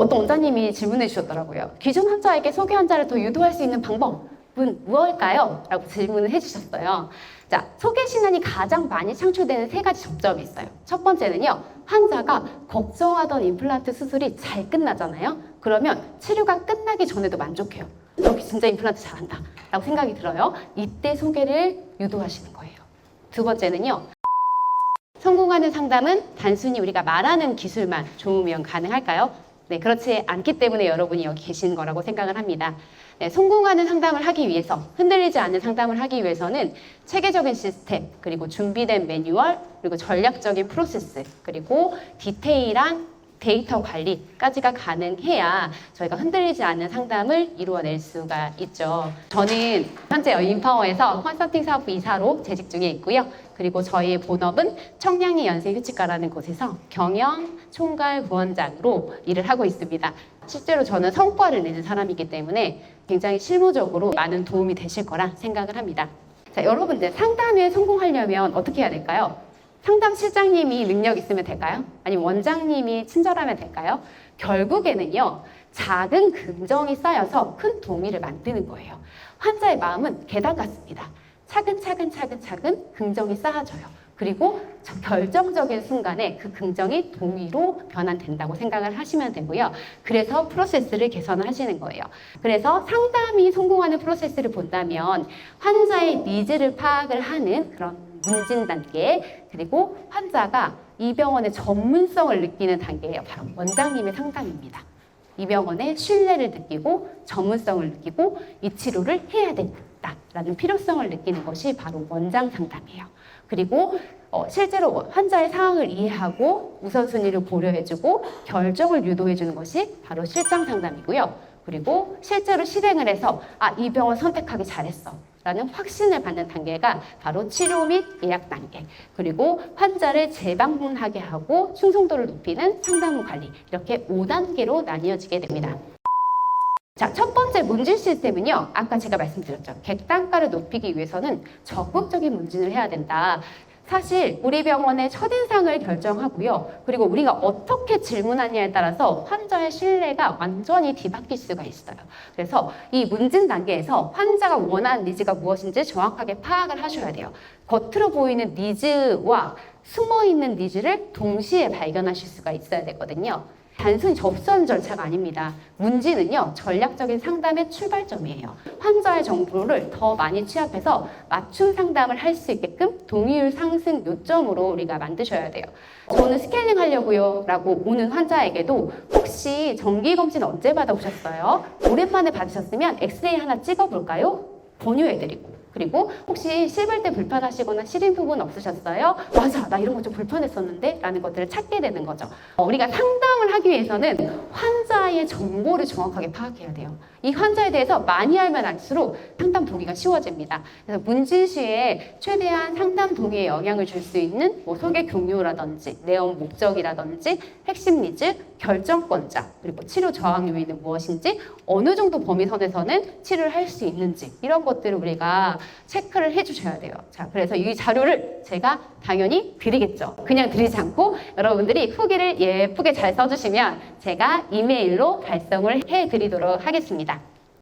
어떤 원장님이 질문해 주셨더라고요. 기존 환자에게 소개 환자를 더 유도할 수 있는 방법은 무엇일까요? 라고 질문을 해주셨어요. 자, 소개 신안이 가장 많이 창출되는 세 가지 접점이 있어요. 첫 번째는요, 환자가 걱정하던 임플란트 수술이 잘 끝나잖아요. 그러면 치료가 끝나기 전에도 만족해요. 여기 진짜 임플란트 잘한다. 라고 생각이 들어요. 이때 소개를 유도하시는 거예요. 두 번째는요, 성공하는 상담은 단순히 우리가 말하는 기술만 좋으면 가능할까요? 네, 그렇지 않기 때문에 여러분이 여기 계신 거라고 생각을 합니다. 네, 성공하는 상담을 하기 위해서, 흔들리지 않는 상담을 하기 위해서는 체계적인 시스템, 그리고 준비된 매뉴얼, 그리고 전략적인 프로세스, 그리고 디테일한 데이터 관리까지가 가능해야 저희가 흔들리지 않는 상담을 이루어낼 수가 있죠. 저는 현재 인파워에서 컨설팅 사업부 이사로 재직 중에 있고요. 그리고 저희의 본업은 청량리 연세휴치과라는 곳에서 경영 총괄 부원장으로 일을 하고 있습니다. 실제로 저는 성과를 내는 사람이기 때문에 굉장히 실무적으로 많은 도움이 되실 거라 생각을 합니다. 자, 여러분들 상담에 성공하려면 어떻게 해야 될까요? 상담 실장님이 능력 있으면 될까요? 아니면 원장님이 친절하면 될까요? 결국에는요, 작은 긍정이 쌓여서 큰 동의를 만드는 거예요. 환자의 마음은 계단 같습니다. 차근차근 차근차근 긍정이 쌓아져요. 그리고 저 결정적인 순간에 그 긍정이 동의로 변환된다고 생각을 하시면 되고요. 그래서 프로세스를 개선을 하시는 거예요. 그래서 상담이 성공하는 프로세스를 본다면 환자의 니즈를 파악을 하는 그런 문진 단계 그리고 환자가 이 병원의 전문성을 느끼는 단계예요. 바로 원장님의 상담입니다. 이 병원의 신뢰를 느끼고 전문성을 느끼고 이 치료를 해야 된다라는 필요성을 느끼는 것이 바로 원장 상담이에요. 그리고 어, 실제로 환자의 상황을 이해하고 우선순위를 고려해주고 결정을 유도해주는 것이 바로 실장 상담이고요. 그리고 실제로 실행을 해서 아, 이 병원 선택하기 잘했어. 라는 확신을 받는 단계가 바로 치료 및 예약 단계. 그리고 환자를 재방문하게 하고 충성도를 높이는 상담 후 관리. 이렇게 5단계로 나뉘어지게 됩니다. 자, 첫 번째 문진 시스템은요. 아까 제가 말씀드렸죠. 객단가를 높이기 위해서는 적극적인 문진을 해야 된다. 사실 우리 병원의 첫인상을 결정하고요. 그리고 우리가 어떻게 질문하냐에 따라서 환자의 신뢰가 완전히 뒤바뀔 수가 있어요. 그래서 이 문진 단계에서 환자가 원하는 니즈가 무엇인지 정확하게 파악을 하셔야 돼요. 겉으로 보이는 니즈와 숨어 있는 니즈를 동시에 발견하실 수가 있어야 되거든요. 단순히 접선 절차가 아닙니다. 문지는요, 전략적인 상담의 출발점이에요. 환자의 정보를 더 많이 취합해서 맞춤 상담을 할 수 있게끔 동의율 상승 요점으로 우리가 만드셔야 돼요. 저는 스케일링 하려고요. 라고 오는 환자에게도 혹시 정기검진 언제 받아오셨어요? 오랜만에 받으셨으면 엑스레이 하나 찍어볼까요? 권유해드리고. 그리고 혹시 씹을 때 불편하시거나 시린 부분 없으셨어요? 맞아, 나 이런 거 좀 불편했었는데? 라는 것들을 찾게 되는 거죠. 어, 우리가 상담을 하기 위해서는 환자의 정보를 정확하게 파악해야 돼요. 이 환자에 대해서 많이 알면 알수록 상담 동의가 쉬워집니다. 그래서 문진 시에 최대한 상담 동의에 영향을 줄 수 있는 뭐 소개 경로라든지 내용 목적이라든지 핵심 니즈, 결정권자, 그리고 치료 저항 요인은 무엇인지 어느 정도 범위 선에서는 치료를 할 수 있는지 이런 것들을 우리가 체크를 해주셔야 돼요. 자, 그래서 이 자료를 제가 당연히 드리겠죠. 그냥 드리지 않고 여러분들이 후기를 예쁘게 잘 써주시면 제가 이메일로 발송을 해드리도록 하겠습니다.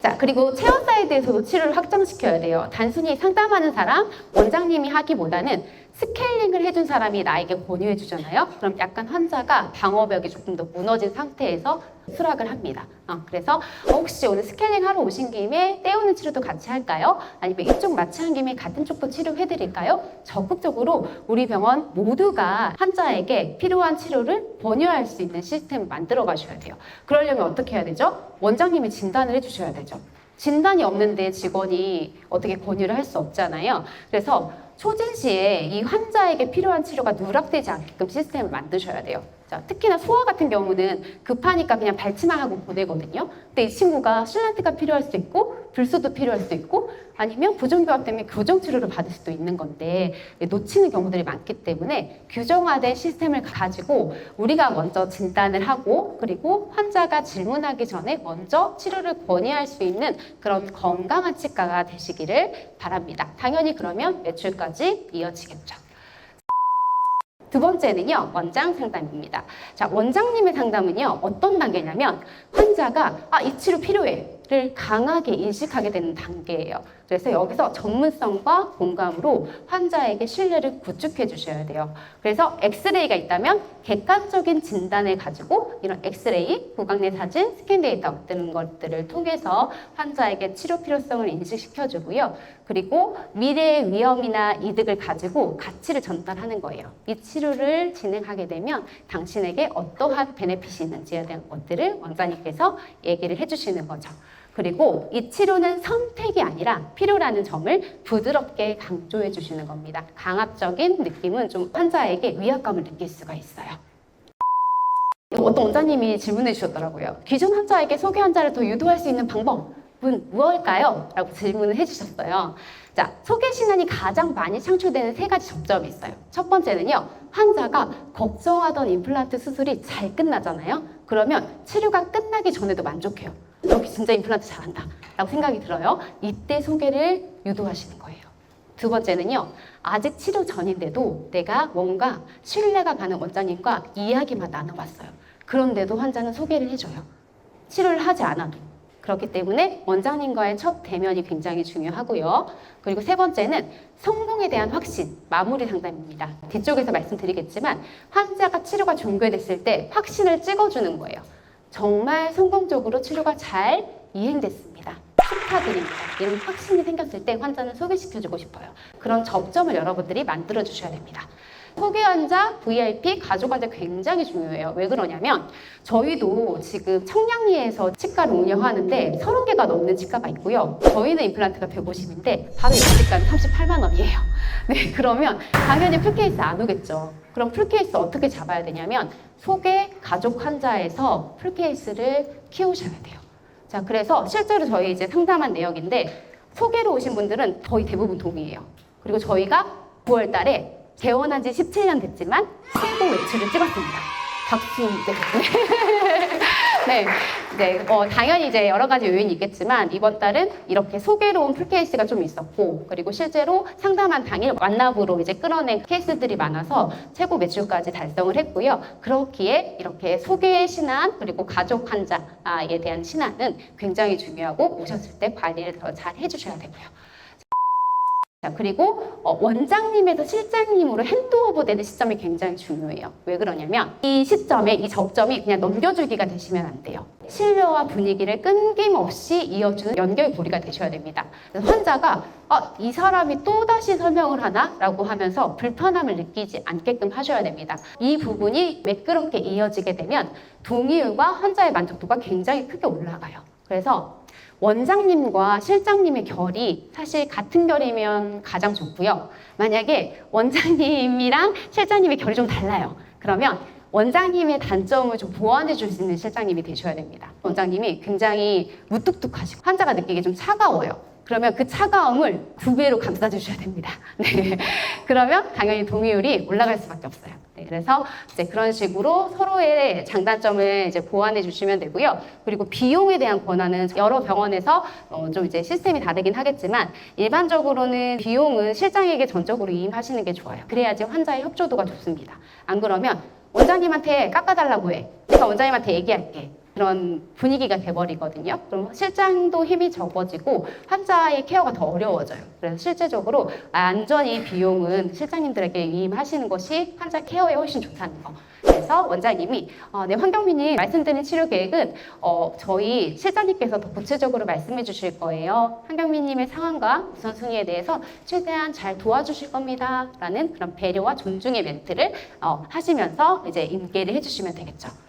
자, 그리고 체어 사이드에서도 치료를 확장시켜야 돼요. 단순히 상담하는 사람, 원장님이 하기보다는 스케일링을 해준 사람이 나에게 권유해 주잖아요. 그럼 약간 환자가 방어벽이 조금 더 무너진 상태에서 수락을 합니다. 어, 그래서 혹시 오늘 스케일링 하러 오신 김에 떼우는 치료도 같이 할까요? 아니면 이쪽 마취한 김에 같은 쪽도 치료해 드릴까요? 적극적으로 우리 병원 모두가 환자에게 필요한 치료를 권유할 수 있는 시스템을 만들어 가셔야 돼요. 그러려면 어떻게 해야 되죠? 원장님이 진단을 해 주셔야 되죠. 진단이 없는데 직원이 어떻게 권유를 할 수 없잖아요. 그래서 초진 시에 이 환자에게 필요한 치료가 누락되지 않게끔 시스템을 만드셔야 돼요. 자, 특히나 소아 같은 경우는 급하니까 그냥 발치만 하고 보내거든요. 근데 이 친구가 실란트가 필요할 수도 있고 불수도 필요할 수도 있고 아니면 부정교합 때문에 교정 치료를 받을 수도 있는 건데 놓치는 경우들이 많기 때문에 규정화된 시스템을 가지고 우리가 먼저 진단을 하고 그리고 환자가 질문하기 전에 먼저 치료를 권유할 수 있는 그런 건강한 치과가 되시기를 바랍니다. 당연히 그러면 매출까지 이어지겠죠. 두 번째는요, 원장 상담입니다. 자, 원장님의 상담은요, 어떤 단계냐면, 환자가, 아, 이 치료 필요해. 를 강하게 인식하게 되는 단계예요. 그래서 여기서 전문성과 공감으로 환자에게 신뢰를 구축해 주셔야 돼요. 그래서 엑스레이가 있다면 객관적인 진단을 가지고 이런 엑스레이, 구강 내 사진, 스캔 데이터 같은 것들을 통해서 환자에게 치료 필요성을 인식시켜 주고요. 그리고 미래의 위험이나 이득을 가지고 가치를 전달하는 거예요. 이 치료를 진행하게 되면 당신에게 어떠한 베네핏이 있는지에 대한 것들을 원장님께서 얘기를 해 주시는 거죠. 그리고 이 치료는 선택이 아니라 필요라는 점을 부드럽게 강조해 주시는 겁니다. 강압적인 느낌은 좀 환자에게 위압감을 느낄 수가 있어요. 어떤 원장님이 질문해 주셨더라고요. 기존 환자에게 소개 환자를 더 유도할 수 있는 방법은 무엇일까요? 라고 질문을 해 주셨어요. 자, 소개 신안이 가장 많이 창출되는 세 가지 접점이 있어요. 첫 번째는요, 환자가 걱정하던 임플란트 수술이 잘 끝나잖아요. 그러면 치료가 끝나기 전에도 만족해요. 여기 진짜 임플란트 잘한다. 라고 생각이 들어요. 이때 소개를 유도하시는 거예요. 두 번째는요, 아직 치료 전인데도 내가 뭔가 신뢰가 가는 원장님과 이야기만 나눠봤어요. 그런데도 환자는 소개를 해줘요. 치료를 하지 않아도. 그렇기 때문에 원장님과의 첫 대면이 굉장히 중요하고요. 그리고 세 번째는 성공에 대한 확신, 마무리 상담입니다. 뒤쪽에서 말씀드리겠지만 환자가 치료가 종료됐을 때 확신을 찍어주는 거예요. 정말 성공적으로 치료가 잘 이행됐습니다. 축하드립니다. 이런 확신이 생겼을 때 환자는 소개시켜주고 싶어요. 그런 접점을 여러분들이 만들어 주셔야 됩니다. 소개 환자, VIP, 가족 환자 굉장히 중요해요. 왜 그러냐면 저희도 지금 청량리에서 치과를 운영하는데 30개가 넘는 치과가 있고요. 저희는 임플란트가 150인데 바로 옆 치과는 38만 원이에요. 네, 그러면 당연히 풀케이스 안 오겠죠. 그럼 풀케이스 어떻게 잡아야 되냐면 소개 가족 환자에서 풀케이스를 키우셔야 돼요. 자, 그래서 실제로 저희 이제 상담한 내역인데 소개로 오신 분들은 거의 대부분 동의해요. 그리고 저희가 9월 달에 개원한 지 17년 됐지만 최고 매출을 찍었습니다. 박수. 네. 네, 네. 어, 당연히 이제 여러 가지 요인이 있겠지만 이번 달은 이렇게 소개로 온 풀 케이스가 좀 있었고 그리고 실제로 상담한 당일 완납으로 이제 끌어낸 케이스들이 많아서 최고 매출까지 달성을 했고요. 그렇기에 이렇게 소개 신안 그리고 가족 환자에 대한 신안은 굉장히 중요하고 오셨을 때 관리를 더 잘 해주셔야 되고요. 자, 그리고 어, 원장님에서 실장님으로 핸드오버 되는 시점이 굉장히 중요해요. 왜 그러냐면 이 시점에 이 접점이 그냥 넘겨주기가 되시면 안 돼요. 신뢰와 분위기를 끊김없이 이어주는 연결고리가 되셔야 됩니다. 환자가 아, 이 사람이 또다시 설명을 하나? 라고 하면서 불편함을 느끼지 않게끔 하셔야 됩니다. 이 부분이 매끄럽게 이어지게 되면 동의율과 환자의 만족도가 굉장히 크게 올라가요. 그래서 원장님과 실장님의 결이 사실 같은 결이면 가장 좋고요. 만약에 원장님이랑 실장님의 결이 좀 달라요. 그러면 원장님의 단점을 좀 보완해 줄 수 있는 실장님이 되셔야 됩니다. 원장님이 굉장히 무뚝뚝하시고 환자가 느끼기 좀 차가워요. 그러면 그 차가움을 두 배로 감싸주셔야 됩니다. 네. 그러면 당연히 동의율이 올라갈 수밖에 없어요. 네. 그래서 이제 그런 식으로 서로의 장단점을 이제 보완해 주시면 되고요. 그리고 비용에 대한 권한은 여러 병원에서 어, 좀 이제 시스템이 다르긴 하겠지만 일반적으로는 비용은 실장에게 전적으로 이임하시는 게 좋아요. 그래야지 환자의 협조도가 좋습니다. 안 그러면 원장님한테 깎아달라고 해. 내가 원장님한테 얘기할게. 그런 분위기가 돼버리거든요. 그럼 실장도 힘이 적어지고 환자의 케어가 더 어려워져요. 그래서 실제적으로 안전이 비용은 실장님들에게 위임하시는 것이 환자 케어에 훨씬 좋다는 거. 그래서 원장님이 어, 네 황경민님 말씀드린 치료 계획은 어, 저희 실장님께서 더 구체적으로 말씀해 주실 거예요. 황경민님의 상황과 우선순위에 대해서 최대한 잘 도와주실 겁니다라는 그런 배려와 존중의 멘트를 어, 하시면서 이제 인계를 해주시면 되겠죠.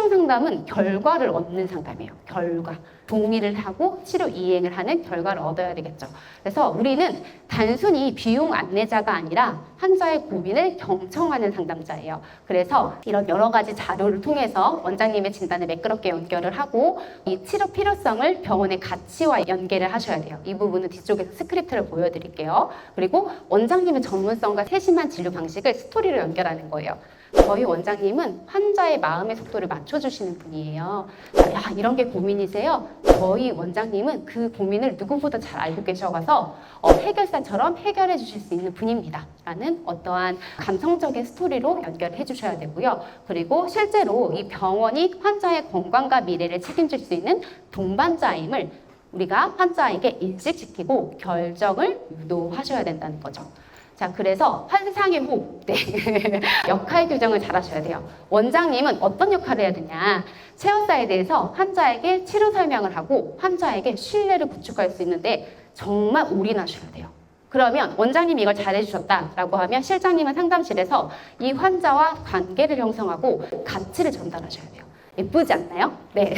실장 상담은 결과를 얻는 상담이에요. 결과. 동의를 하고 치료 이행을 하는 결과를 얻어야 되겠죠. 그래서 우리는 단순히 비용 안내자가 아니라 환자의 고민을 경청하는 상담자예요. 그래서 이런 여러 가지 자료를 통해서 원장님의 진단을 매끄럽게 연결을 하고 이 치료 필요성을 병원의 가치와 연계를 하셔야 돼요. 이 부분은 뒤쪽에서 스크립트를 보여드릴게요. 그리고 원장님의 전문성과 세심한 진료 방식을 스토리로 연결하는 거예요. 저희 원장님은 환자의 마음의 속도를 맞춰주시는 분이에요. 야, 이런 게 고민이세요? 저희 원장님은 그 고민을 누구보다 잘 알고 계셔가서 어, 해결사처럼 해결해 주실 수 있는 분입니다. 라는 어떠한 감성적인 스토리로 연결해 주셔야 되고요. 그리고 실제로 이 병원이 환자의 건강과 미래를 책임질 수 있는 동반자임을 우리가 환자에게 인식시키고 결정을 유도하셔야 된다는 거죠. 자, 그래서 환상의 호흡, 네. 역할 규정을 잘 하셔야 돼요. 원장님은 어떤 역할을 해야 되냐? 체열사에 대해서 환자에게 치료 설명을 하고 환자에게 신뢰를 구축할 수 있는데 정말 올인하셔야 돼요. 그러면 원장님이 이걸 잘해주셨다라고 하면 실장님은 상담실에서 이 환자와 관계를 형성하고 가치를 전달하셔야 돼요. 예쁘지 않나요? 네.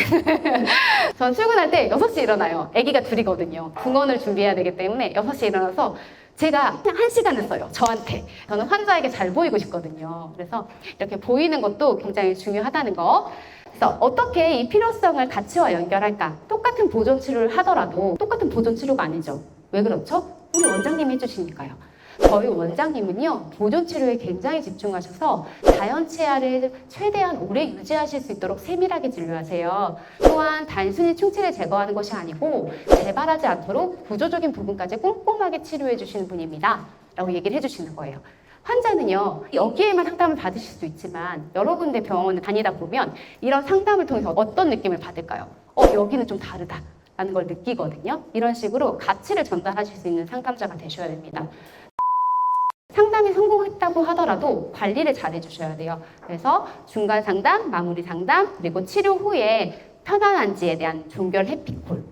전 출근할 때 6시 일어나요. 아기가 둘이거든요. 등원을 준비해야 되기 때문에 6시 일어나서 제가 그냥 한 시간을 써요. 저한테. 저는 환자에게 잘 보이고 싶거든요. 그래서 이렇게 보이는 것도 굉장히 중요하다는 거. 그래서 어떻게 이 필요성을 가치와 연결할까? 똑같은 보존 치료를 하더라도 똑같은 보존 치료가 아니죠. 왜 그렇죠? 우리 원장님이 해주시니까요. 저희 원장님은요 보존 치료에 굉장히 집중하셔서 자연 치아를 최대한 오래 유지하실 수 있도록 세밀하게 진료하세요. 또한 단순히 충치를 제거하는 것이 아니고 재발하지 않도록 구조적인 부분까지 꼼꼼하게 치료해 주시는 분입니다. 라고 얘기를 해주시는 거예요. 환자는요, 여기에만 상담을 받으실 수 있지만 여러 군데 병원을 다니다 보면 이런 상담을 통해서 어떤 느낌을 받을까요? 어, 여기는 좀 다르다. 라는 걸 느끼거든요. 이런 식으로 가치를 전달하실 수 있는 상담자가 되셔야 됩니다. 상담이 성공했다고 하더라도 관리를 잘 해주셔야 돼요. 그래서 중간 상담, 마무리 상담, 그리고 치료 후에 편안한지에 대한 종결 해피콜,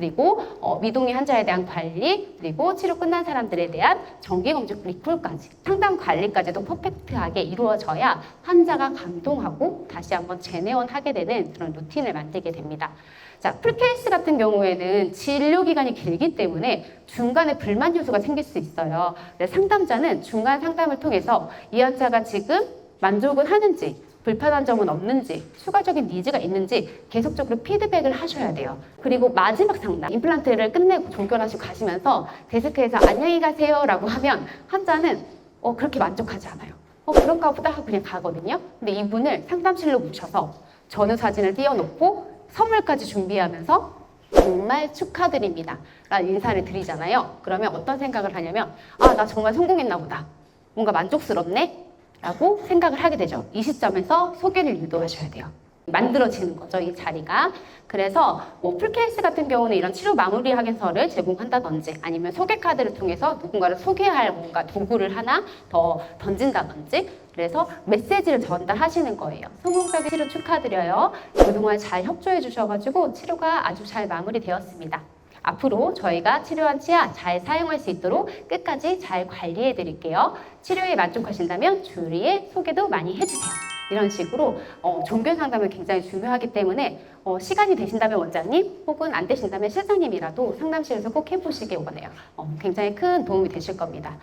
그리고 어, 미동의 환자에 대한 관리, 그리고 치료 끝난 사람들에 대한 정기 검진 리콜까지 상담 관리까지도 퍼펙트하게 이루어져야 환자가 감동하고 다시 한번 재내원하게 되는 그런 루틴을 만들게 됩니다. 자, 풀케이스 같은 경우에는 진료 기간이 길기 때문에 중간에 불만 요소가 생길 수 있어요. 상담자는 중간 상담을 통해서 이 환자가 지금 만족은 하는지 불편한 점은 없는지 추가적인 니즈가 있는지 계속적으로 피드백을 하셔야 돼요. 그리고 마지막 상담 임플란트를 끝내고 종결하시고 가시면서 데스크에서 안녕히 가세요 라고 하면 환자는 어 그렇게 만족하지 않아요. 어 그런가 보다 하고 그냥 가거든요. 근데 이분을 상담실로 모셔서 전후 사진을 띄워놓고 선물까지 준비하면서 정말 축하드립니다. 라는 인사를 드리잖아요. 그러면 어떤 생각을 하냐면, 아, 나 정말 성공했나 보다. 뭔가 만족스럽네? 라고 생각을 하게 되죠. 이 시점에서 소개를 유도하셔야 돼요. 만들어지는 거죠, 이 자리가. 그래서 뭐 풀케이스 같은 경우는 이런 치료 마무리 확인서를 제공한다든지 아니면 소개 카드를 통해서 누군가를 소개할 뭔가 도구를 하나 더 던진다든지 그래서 메시지를 전달하시는 거예요. 성공적인 치료 축하드려요. 그동안 잘 협조해 주셔가지고 치료가 아주 잘 마무리되었습니다. 앞으로 저희가 치료한 치아 잘 사용할 수 있도록 끝까지 잘 관리해 드릴게요. 치료에 만족하신다면 주위에 소개도 많이 해주세요. 이런 식으로 어, 종교 상담은 굉장히 중요하기 때문에 어, 시간이 되신다면 원장님 혹은 안 되신다면 실장님이라도 상담실에서 꼭 해보시기 원해요. 어, 굉장히 큰 도움이 되실 겁니다.